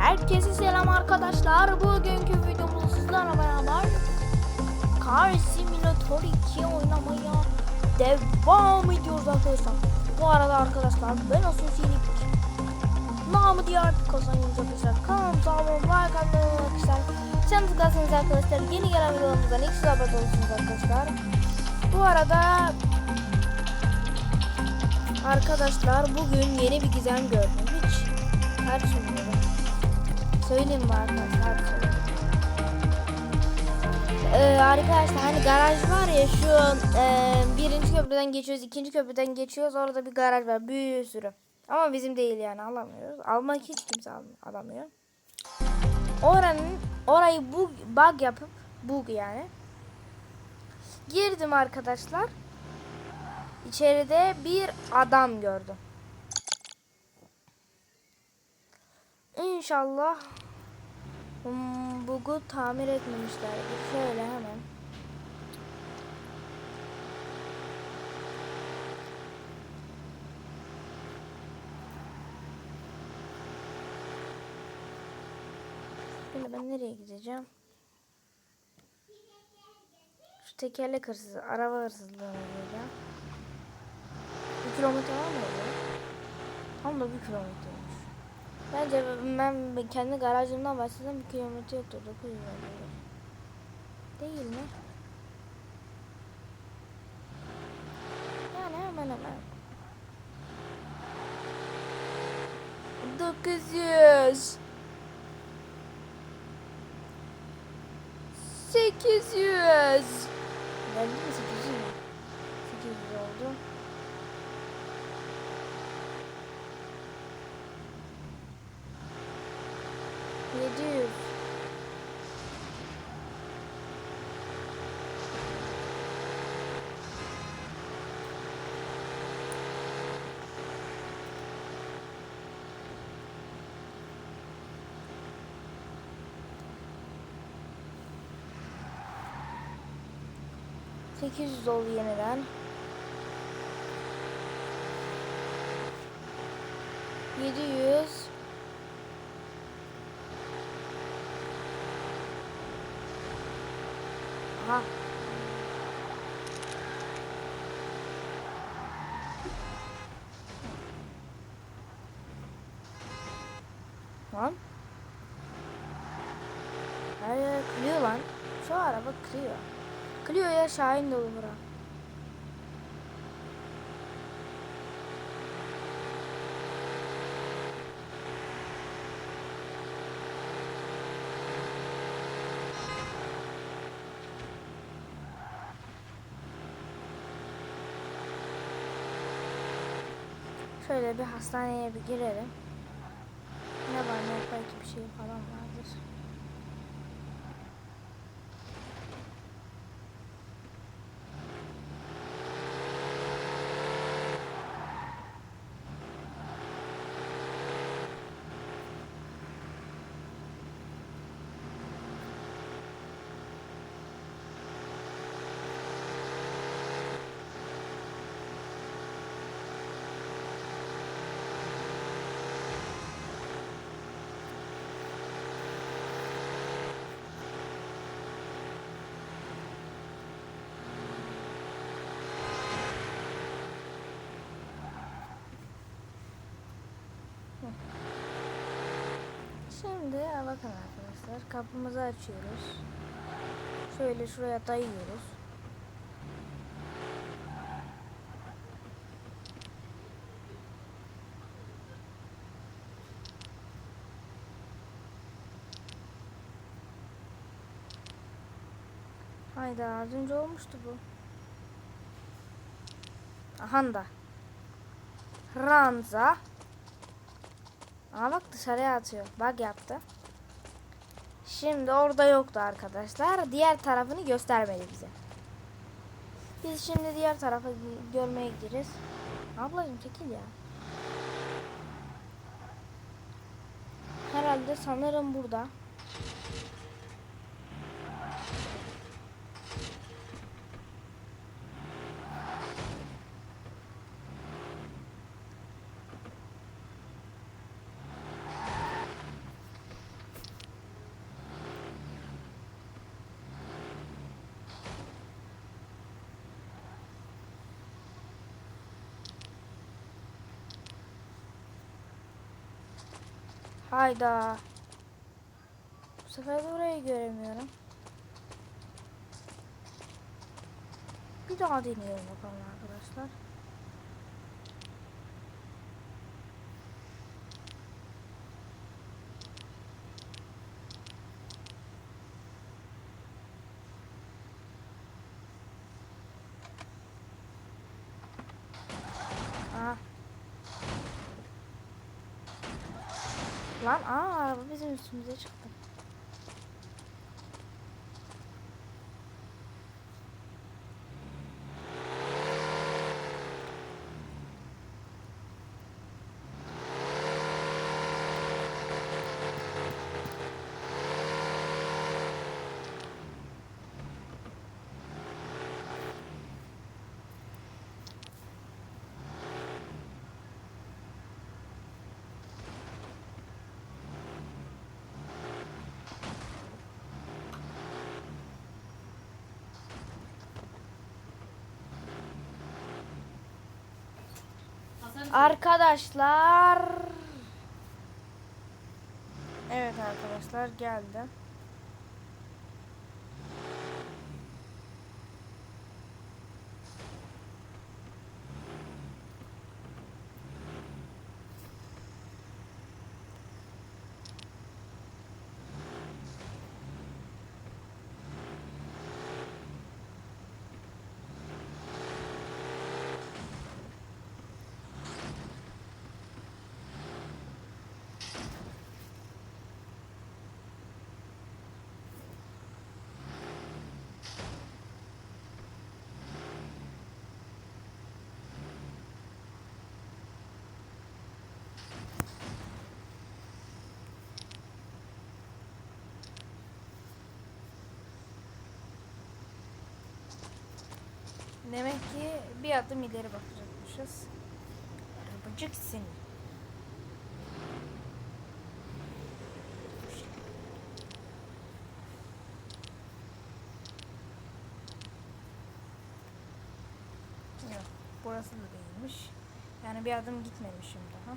Herkese selam arkadaşlar. Bugünkü videomuzda sizlerle beraber Car Simulator 2 oynamaya devam ediyoruz arkadaşlar. Bu arada arkadaşlar ben Asun Sinik. Namı diğer kazanıyoruz arkadaşlar. Kanalımıza abone olmayı, like atmayı arkadaşlar. Sen tıklarsanız arkadaşlar yeni gelen videolarımızdan ilk siz haberdar olursunuz arkadaşlar. Bu arada Arkadaşlar bugün yeni bir gizem gördüm. Hiç tartışmıyorum. Söyleyeyim mi arkadaşlar? Ee, arkadaşlar hani garaj var ya şu e, birinci köprüden geçiyoruz, ikinci köprüden geçiyoruz. Orada bir garaj var, bir sürü. Ama bizim değil yani alamıyoruz. Almak hiç kimse al- alamıyor. Oranın orayı bug, bug yapıp bug yani. Girdim arkadaşlar. İçeride bir adam gördüm. İnşallah hmm, bug'u tamir etmemişlerdir. Şöyle hemen. Şimdi ben nereye gideceğim? Şu tekerlek hırsızı, araba hırsızlığına gideceğim. Bir kilometre var mı? Tam da bir kilometreymiş. Bence ben kendi garajımdan başlasam kilometre yoktur. 900 metre. Değil mi? Yani hemen hemen. 900 800 Ben de mi 800 mü? 800 800 oldu yeniden. Yedi yüz. Aha. Lan. Her yer kırıyor lan. Şu araba kırıyor. Kırıyor ya Şahin dolu bura. Şöyle bir hastaneye bir girelim. Ne var ne yok belki bir şey falan vardır. Şimdi bakın arkadaşlar kapımızı açıyoruz. Şöyle şuraya dayıyoruz. Hayda az önce olmuştu bu. Ahanda. Ranza. Aa bak dışarıya atıyor. Bak yaptı. Şimdi orada yoktu arkadaşlar. Diğer tarafını göstermedi bize. Biz şimdi diğer tarafa görmeye gideriz. Ablacım çekil ya. Herhalde sanırım burada. Hayda. Bu sefer de orayı göremiyorum. Bir daha deneyelim bakalım arkadaşlar. Aa. Lan aa araba bizim üstümüze çıktı. Arkadaşlar. Evet arkadaşlar geldi. Demek ki bir adım ileri bakacakmışız. Arabacık seni. Yok, burası da değilmiş. Yani bir adım gitmemişim daha.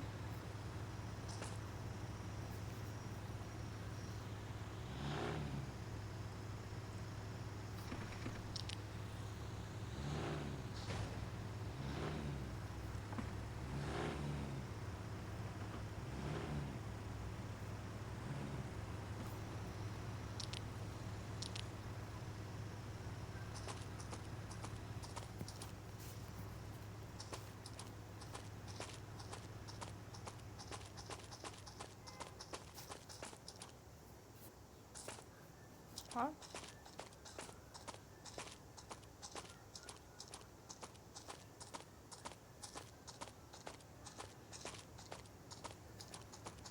Ha?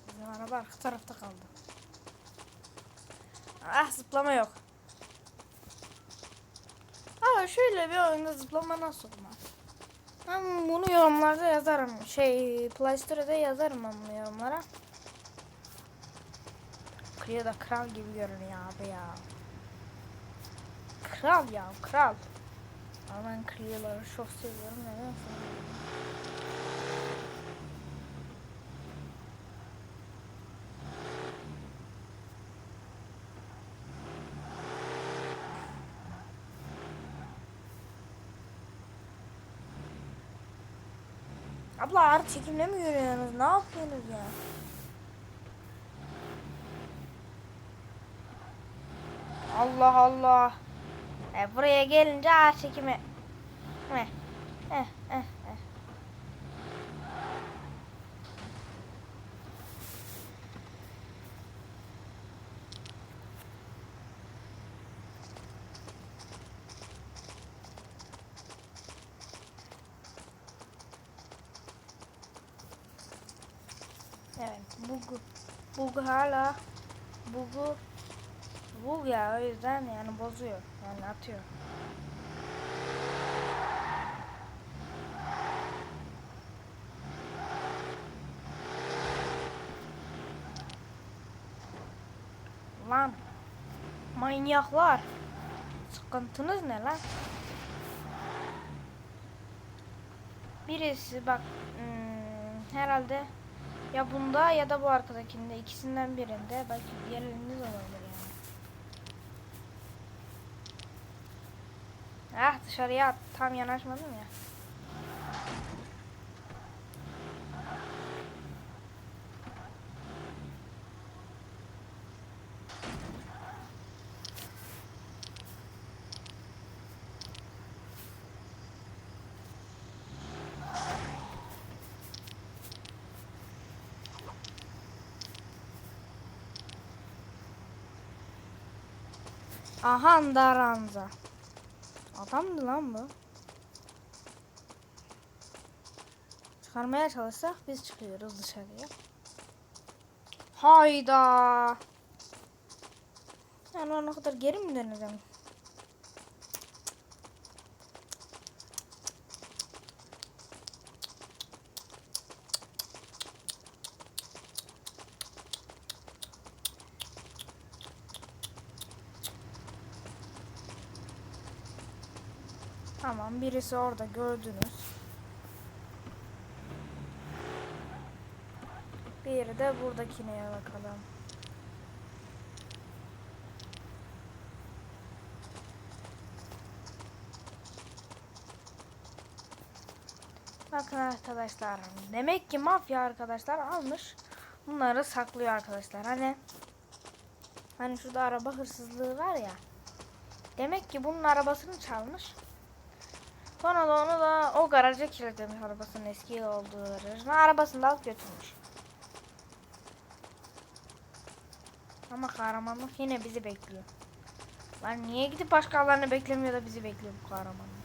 Bizim araba arka tarafta kaldı. Ah zıplama yok. Aa şöyle bir oyunda zıplama nasıl olmaz? Ben bunu yorumlarda yazarım. Şey Play Store'da yazarım ben bunu yorumlara. Clio da kral gibi görünüyor abi ya. Kral ya kral. Ama ben Clio'ları çok seviyorum. Neden? Abla ağır çekimle mi yürüyorsunuz? Ne yapıyorsunuz ya? Allah Allah. E, buraya gelince ağır çekimi. Eh, eh, eh, eh. Evet, bug, bug hala bugu bug ya o yüzden yani bozuyor yani atıyor. Lan manyaklar sıkıntınız ne lan? Birisi bak hmm, herhalde Ya bunda ya da bu arkadakinde ikisinden birinde belki diğerlerinde de olabilir yani. Ah dışarıya at- tam yanaşmadım ya. Aha Daranza. Adamdı lan bu. Çıkarmaya çalışsak biz çıkıyoruz dışarıya. Hayda. Yani ona kadar geri mi döneceğim? Tamam birisi orada gördünüz. Diğeri de buradakine bakalım. Bakın arkadaşlar. Demek ki mafya arkadaşlar almış. Bunları saklıyor arkadaşlar. Hani hani şurada araba hırsızlığı var ya. Demek ki bunun arabasını çalmış. Sonra da onu da o garaja kilitlemiş arabasının eski olduğu garajına. Arabasını da alıp götürmüş. Ama kahramanlık yine bizi bekliyor. Lan niye gidip başkalarını beklemiyor da bizi bekliyor bu kahramanlık?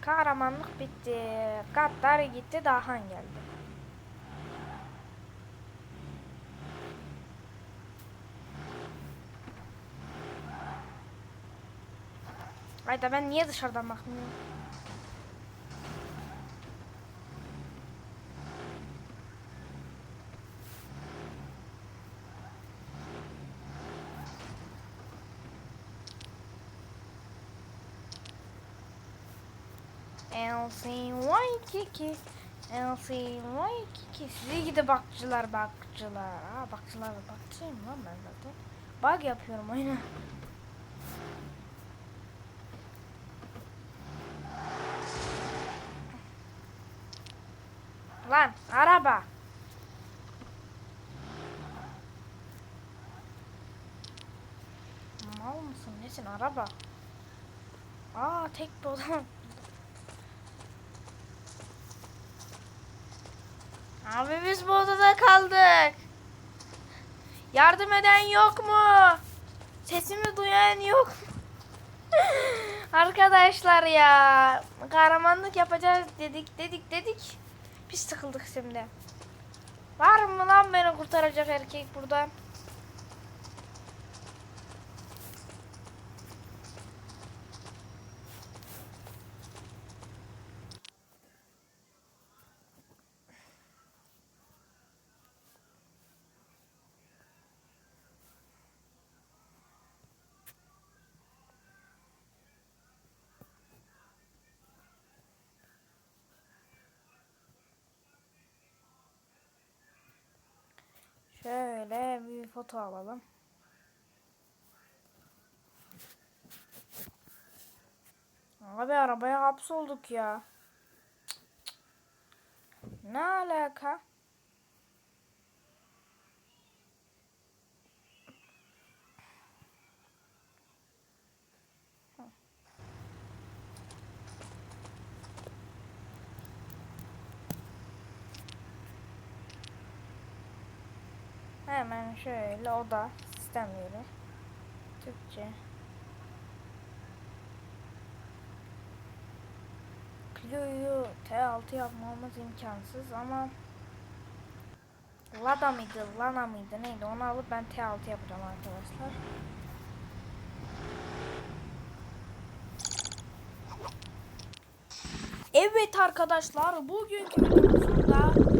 Kahramanlık bitti. Gattar gitti. Dahan geldi. Hayda ben niye dışarıdan bakmıyorum? Elsie Waikiki Elsie Waikiki Size gidi bakıcılar bakıcılar Aa bakıcılar bakıcıyım lan ben zaten. Bug yapıyorum oyuna Lan araba Mal mısın nesin araba Aa tek bir odam Abi biz bu odada kaldık. Yardım eden yok mu? Sesimi duyan yok mu? Arkadaşlar ya. Kahramanlık yapacağız dedik dedik dedik. Biz sıkıldık şimdi. Var mı lan beni kurtaracak erkek buradan? Şöyle bir foto alalım. Abi arabaya hapsolduk ya. Ne alaka? Hemen şöyle oda sistem yeri. Türkçe. Clio'yu T6 yapmamız imkansız ama Lada mıydı, Lana mıydı neydi onu alıp ben T6 yapacağım arkadaşlar. Evet arkadaşlar bugünkü videomuzda